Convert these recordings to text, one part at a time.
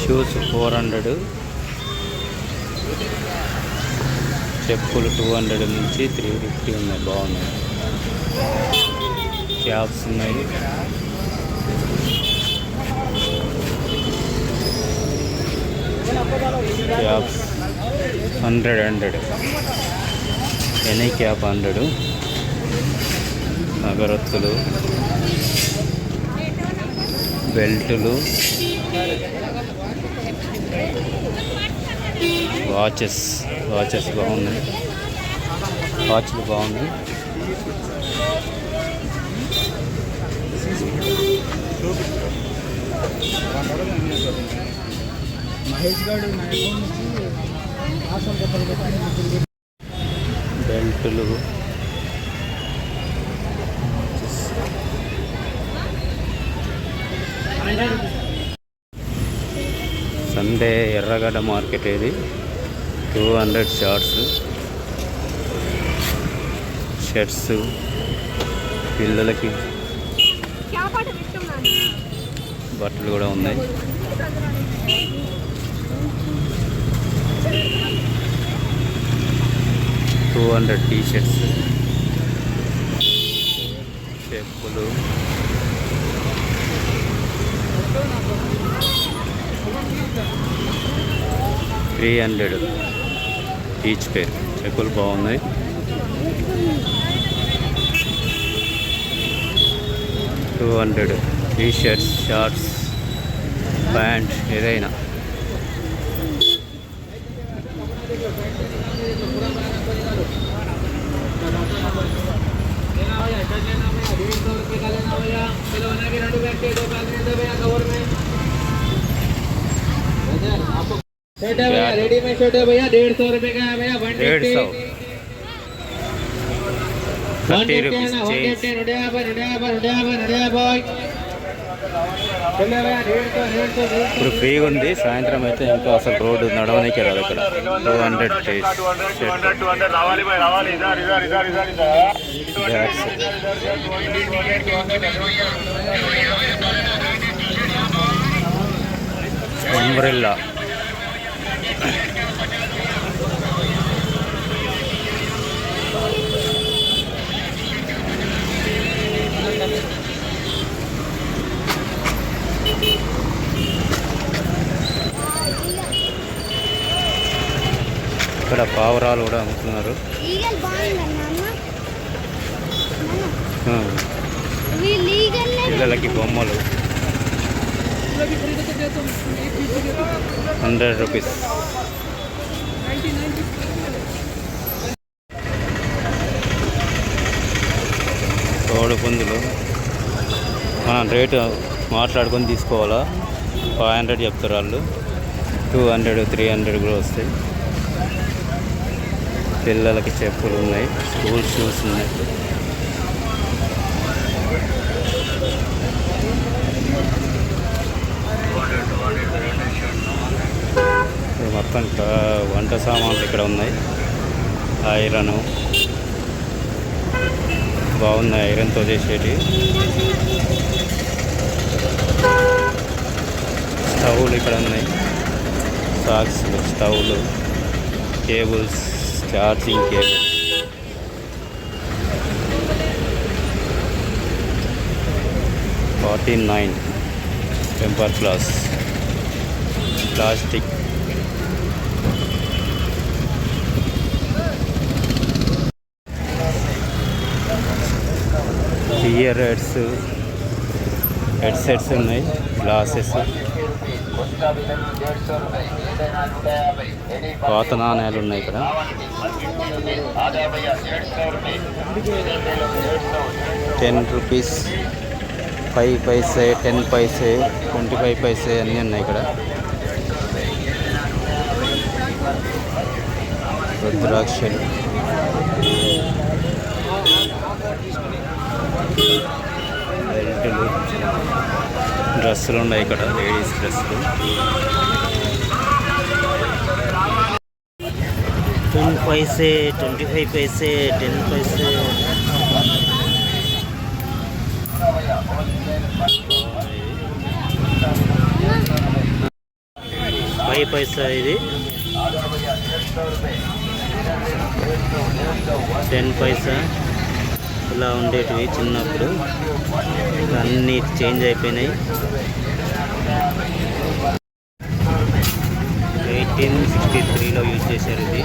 Shoes four hundred చెప్పులు two hundred నుంచి three fifty ఉన్నాయి. బాగున్నాయి. క్యాప్స్ ఉన్నాయి. Caps hundred hundred any cap hundred అగరత్తులు బెల్టులు వాచెస్ వాచెస్ బాగున్నాయి. వాచ్లు బాగున్నాయి. బెల్టులు సండే ఎర్రగడ్డ మార్కెట్ ఇది. Two hundred shorts. షర్ట్స్. పిల్లలకి బట్టలు కూడా ఉన్నాయి. టూ హండ్రెడ్ టీ షర్ట్స్ చెప్పులు. Three hundred each pair. చెప్పులు బాగున్నాయి. Two hundred T shirts shorts pant ఏదైనా. शर्ट है भैया रेडी में शर्ट है भैया डेढ़ सौ रुपए का है भैया वन डेढ़ सौ one thirty fifty rupees one change fifty नोडिया पर नोडिया पर नोडिया पर नोडिया बॉय चलिए भैया डेढ़ सौ डेढ़ सौ डेढ़ ఇప్పుడు ఫ్రీగా ఉంది సాయంత్రం అయితే ఇంకా అసలు రోడ్డు నడవనికే రాదు ఇక్కడ టూ హండ్రెడ్ అంబ్రెల్లా ఇక్కడ పావురాలు కూడా అమ్ముతున్నారు. పిల్లలకి బొమ్మలు. Hundred rupees. కోడి పుంజులు. మనం రేటు మాట్లాడుకొని తీసుకోవాలా? ఫైవ్ హండ్రెడ్ చెప్తారు వాళ్ళు. టూ హండ్రెడ్ త్రీ హండ్రెడ్ కూడా వస్తాయి. పిల్లలకి చెప్పులు ఉన్నాయి స్కూల్ షూస్ ఉన్నాయి. ఇది మొత్తం వంట సామాన్లు ఇక్కడ ఉన్నాయి. ఐరన్. బాగున్నాయి ఐరన్తో చేసేటి. స్టవ్లు ఇక్కడ ఉన్నాయి. Socks స్టవ్లు cables. Charging cables forty nine temper glass plastic ear heads headsets ఉన్నాయి గ్లాసెస్ పాత నాణ్యాలు ఉన్నాయి ఇక్కడ. Ten rupees five paise ten paise twenty five paise అన్నీ ఉన్నాయి ఇక్కడ. రుద్రాక్షలు. బెల్టులు డ్రెస్సులు ఉన్నాయి ఇక్కడ లేడీస్ డ్రెస్సులు. Ten paise twenty five paise ten paise. Five paisa ఇది? టెన్ పైసా. ఇలా ఉండేటివి చిన్నప్పుడు. అన్నీ చేంజ్ అయిపోయినాయి. ఎయిటీన్ సిక్స్టీ త్రీలో యూజ్ చేశారు ఇది.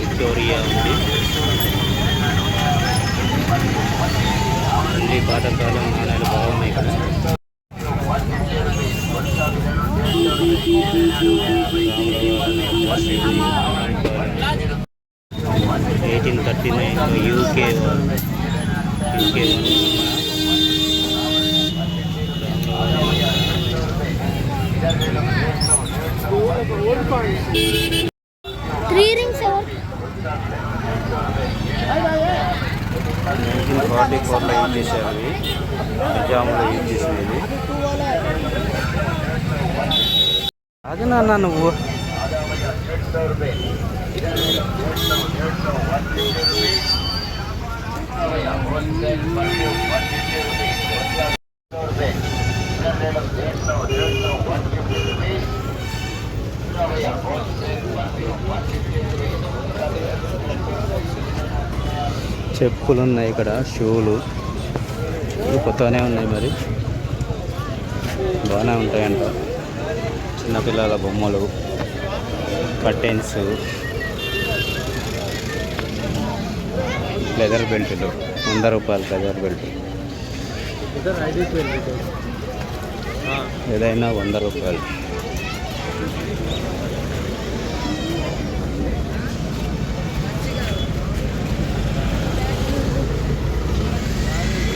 విక్టోరియా ఉంది. అన్ని పాతకాలం నాణాలు బాగున్నాయి ఇక్కడ. ఎయిటీన్ థర్టీ నైన్లో UK UK three rings nineteen forty ఫోర్లో యూజ్ చేశారు అవి నిజాంలో యూజ్ చేసినది. అది నాన్న నువ్వు. చెప్పులు ఉన్నాయి ఇక్కడ షూలు. ఇవి కొత్తగానే ఉన్నాయి మరి. బాగానే ఉంటాయంట. చిన్నపిల్లల బొమ్మలు కర్టెన్స్. లెదర్ బెల్ట్లు వంద రూపాయలు లెదర్ బెల్ట్. ఏదైనా వంద రూపాయలు.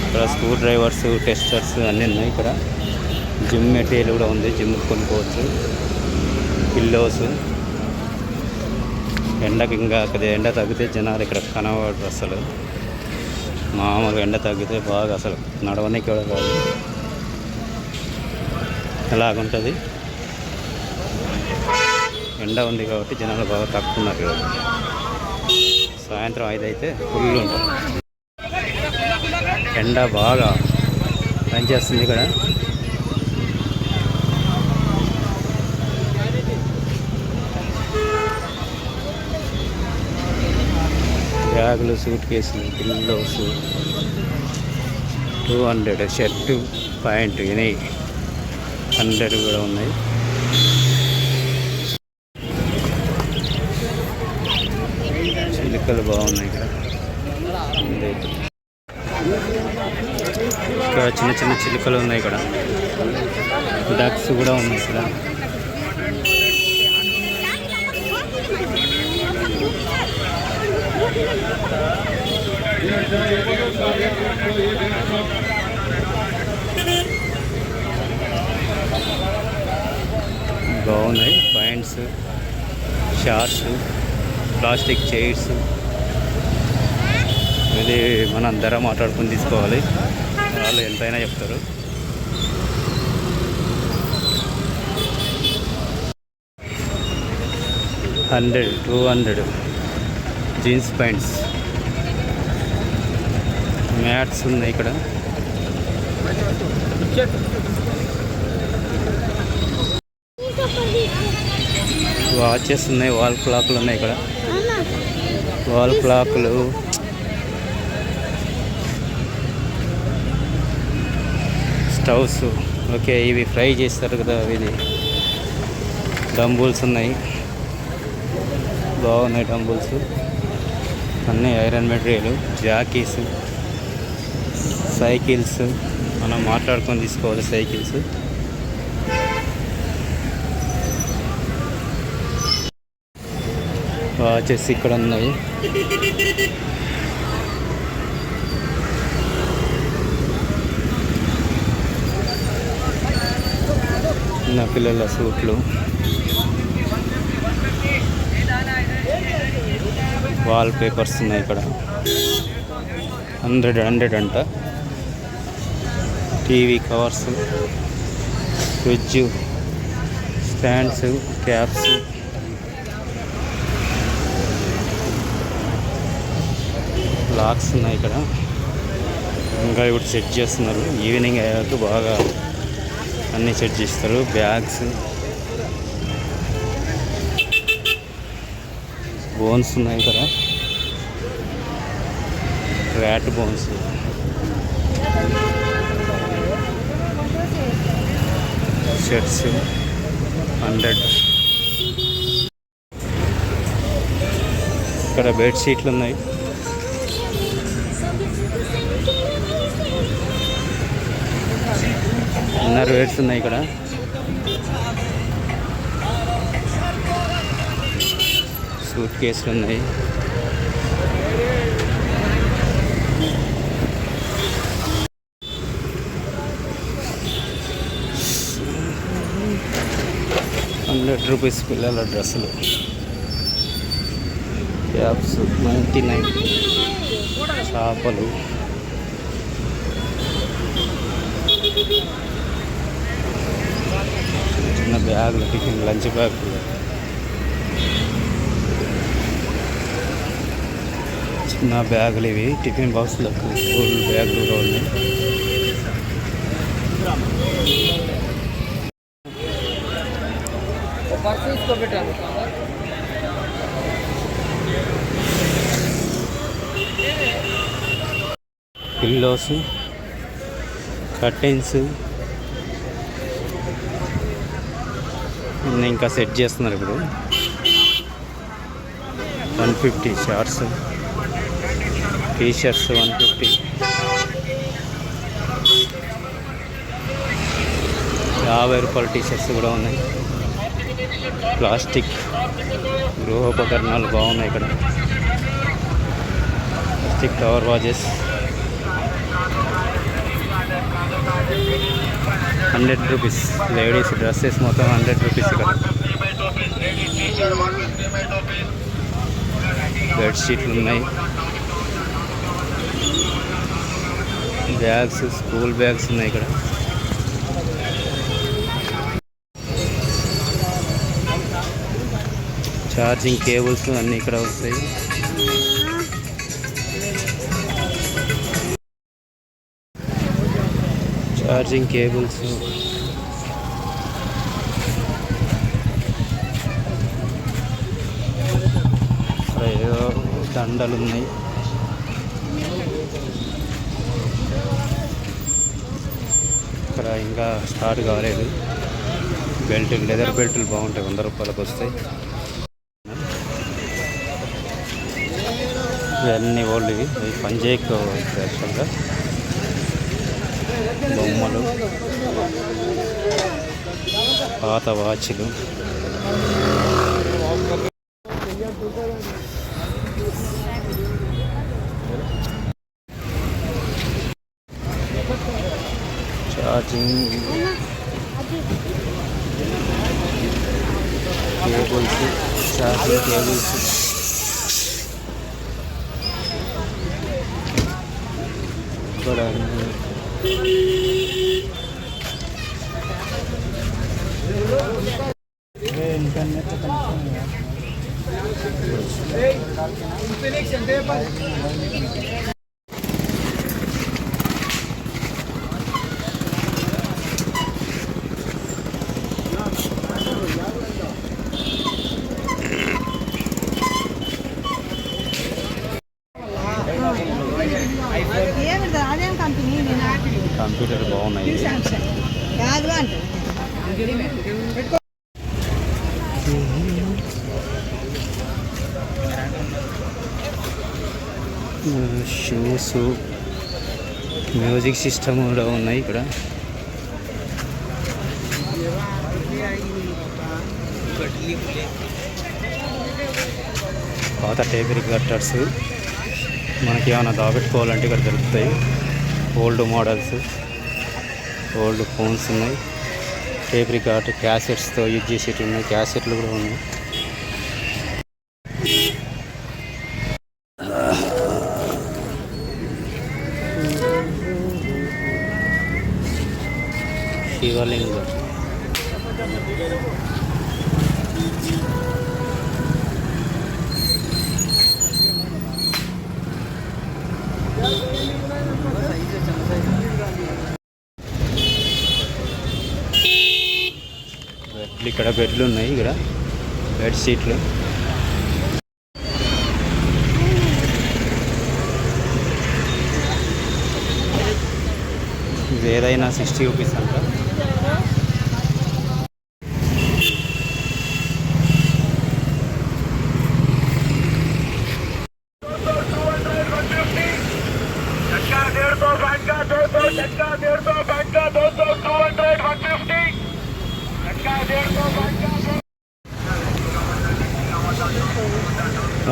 ఇక్కడ స్క్రూ డ్రైవర్స్ టెస్టర్స్ అన్నీ ఉన్నాయి ఇక్కడ. జిమ్ మెటీరియల్ కూడా ఉంది జిమ్ కొనుక్కోవచ్చు. పిల్లోస్. ఎండకి ఇంకా కొద్దిగా ఎండ తగ్గితే జనాలు ఇక్కడ కనబడరు అసలు. మామూలుగా ఎండ తగ్గితే బాగా అసలు నడవనికి కూడా కాదు ఎలాగుంటుంది? ఎండ ఉంది కాబట్టి జనాలు బాగా తక్కువ ఉన్నారు సాయంత్రం ఐదు అయితే ఫుల్ ఉంటుంది. ఎండ బాగా పనిచేస్తుంది ఇక్కడ. బ్యాగులు సూట్ కేసులు pillows. Two hundred shirt pant ఇవి హండ్రెడ్ కూడా ఉన్నాయి. చిలుకలు బాగున్నాయి ఇక్కడ. ఇక్కడ చిన్న చిన్న చిలుకలు ఉన్నాయి ఇక్కడ. డక్స్ కూడా ఉన్నాయి ఇక్కడ. బాగున్నాయి ప్యాంట్స్ షార్ట్స్ ప్లాస్టిక్ చైర్స్. ఇది మనం ధర మాట్లాడుకుని తీసుకోవాలి. వాళ్ళు ఎంతైనా చెప్తారు. Hundred two hundred. Jeans pants. Mats ఉన్నాయి ఇక్కడ. వాచెస్ ఉన్నాయి వాల్ క్లాక్లు ఉన్నాయి ఇక్కడ. వాల్ క్లాక్లు. స్టవ్స్. ఓకే ఇవి ఫ్రై చేస్తారు కదా ఇది డంబుల్స్ ఉన్నాయి. బాగున్నాయి డంబుల్స్. అన్నీ ఐరన్ మెటీరియల్ జాకీస్ సైకిల్స్ మనం మాట్లాడుకొని తీసుకోవాలి సైకిల్స్. వాచెస్ ఇక్కడ ఉన్నాయి. చిన్న పిల్లల సూట్లు. వాల్ పేపర్స్ ఉన్నాయి ఇక్కడ. హండ్రెడ్ హండ్రెడ్ అంట. TV covers fridge stands caps locks ఉన్నాయి ఇక్కడ. ఇంకా ఇప్పుడు సెట్ చేస్తున్నారు. ఈవినింగ్ అయ్యాక బాగా అన్నీ సెట్ చేస్తారు. బ్యాగ్స్ బోన్స్ ఉన్నాయి కదా. ర్యాట్ బోన్స్ షర్ట్స్ హండ్రెడ్ ఇక్కడ బెడ్షీట్లు ఉన్నాయి. ఇన్నర్ వేర్స్ ఉన్నాయి ఇక్కడ. సూట్ కేసులు ఉన్నాయి. హండ్రెడ్ రూపీస్ పిల్లల డ్రెస్సులు. Caps ninety nine. చేపలు. చిన్న బ్యాగులు టిఫిన్ లంచ్ బ్యాగులు. తీసుకున్న బ్యాగులు ఇవి. టిఫిన్ బాక్స్లకు స్కూల్ బ్యాగులు కూడా ఉన్నాయి పిల్లోస్ కర్టెన్స్. ఇంకా సెట్ చేస్తున్నారు ఇప్పుడు. One fifty shorts. T shirts one fifty యాభై రూపాయల టీ షర్ట్స్ కూడా ఉన్నాయి. ప్లాస్టిక్ గృహోపకరణాలు బాగున్నాయి ఇక్కడ. Plastic cover watches hundred rupees ladies dresses మొత్తం హండ్రెడ్ రూపీస్ ఇక్కడ. బెడ్షీట్లు ఉన్నాయి. బ్యాగ్స్ స్కూల్ బ్యాగ్స్ ఉన్నాయి ఇక్కడ. ఛార్జింగ్ కేబుల్స్ అన్నీ ఇక్కడ వస్తాయి. Charging cables. ఇక్కడ ఏదో దండలు ఉన్నాయి. ఇక్కడ ఇంకా స్టార్ట్ కాలేదు. బెల్ట్ లెదర్ బెల్ట్లు బాగుంటాయి వంద రూపాయలకు వస్తాయి. ఇవన్నీ ఓల్డ్ ఇవి. ఇవి పనిచేయకు యాక్చువల్గా. బొమ్మలు. పాత వాచ్లు ఛార్జింగ్ కేబుల్స్ ఛార్జింగ్ కేబుల్స్ ఇక్కడ అన్ని ఏమిటి అదేం కంపెనీ నేను కంప్యూటర్ బాగున్నాయి ఇది. కాదు అంటే షూస్ మ్యూజిక్ సిస్టమ్ కూడా ఉన్నాయి ఇక్కడ. పాత టేప్ రికార్డర్స్ మనకి ఏమైనా దాపెట్టుకోవాలంటే ఇక్కడ దొరుకుతాయి. ఓల్డ్ మోడల్స్ ఓల్డ్ ఫోన్స్ ఉన్నాయి. టేప్ రికార్డ్ క్యాసెట్స్తో యూజ్ చేసేవి ఉన్నాయి. క్యాసెట్లు కూడా ఉన్నాయి. శివలింగం. బెడ్లు ఇక్కడ బెడ్లు ఉన్నాయి ఇక్కడ. బెడ్ షీట్లు. ఇది ఏదైనా సిక్స్టీ రూపీస్ అంట.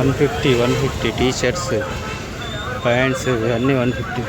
One fifty one fifty T shirts pants ఇవన్నీ వన్ ఫిఫ్టీ